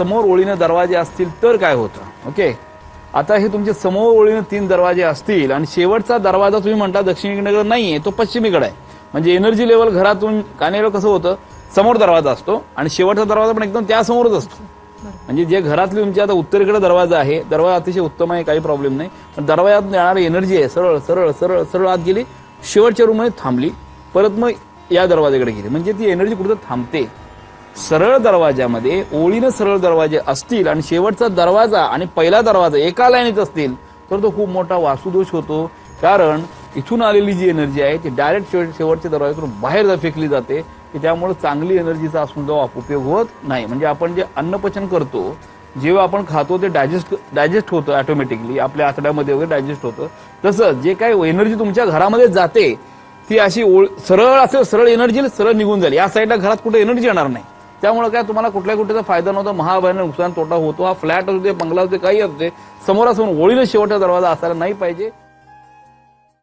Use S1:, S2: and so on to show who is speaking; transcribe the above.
S1: समोर ओळीनं दरवाजे असतील तर काय होतं? ओके? आता हे तुमचे समोर ओळीनं तीन दरवाजे असतील आणि शेवटचा दरवाजा तुम्ही म्हणता दक्षिणेकडे नाहीये तो पश्चिमेकडे आहे. म्हणजे एनर्जी लेवल घरातून कानेला कसं होतं? समोर दरवाजा असतो आणि शेवटचा दरवाजा पण एकदम त्यासमोरच असतो. म्हणजे जे घरातली तुमची आता उत्तरेकडे दरवाजा आहे दरवाजा अतिशय उत्तम आहे काही प्रॉब्लेम नाही. पण दरवाजात येणारी एनर्जी आहे सरळ सरळ सरळ सरळ आत गेली शेवटच्या रूममध्ये थांबली परत मग या दरवाजाकडे गेली. म्हणजे ती एनर्जी कुठं थांबते. सरळ दरवाजामध्ये ओळीनं सरळ दरवाजे असतील आणि शेवटचा दरवाजा आणि पहिला दरवाजा एका लाईनीत असतील तर तो खूप मोठा वासुदोष होतो. कारण इथून आलेली जी एनर्जी आहे ती डायरेक्ट शेवटच्या दरवाजातून बाहेर फेकली जाते. की त्यामुळे चांगली एनर्जीचा असून जाऊ उपयोग होत नाही. म्हणजे आपण जे अन्नपचन करतो जेव्हा आपण खातो ते डायजेस्ट डायजेस्ट होतं ऑटोमॅटिकली. आपल्या आतड्यामध्ये वगैरे डायजेस्ट होतं. तसंच जे काही एनर्जी तुमच्या घरामध्ये जाते ती अशी ओळ सरळ असेल सरळ एनर्जी सरळ निघून जाईल. या साईडला घरात कुठे एनर्जी येणार नाही. त्यामुळे काय तुम्हाला कुठल्या कुठेचा फायदा नव्हता महाभयाने नुकसान तोटा होतो हा फ्लॅट असू दे बंगला असू दे काही असू दे समोरासमोर ओळीने शेवटचा दरवाजा असायला नाही पाहिजे.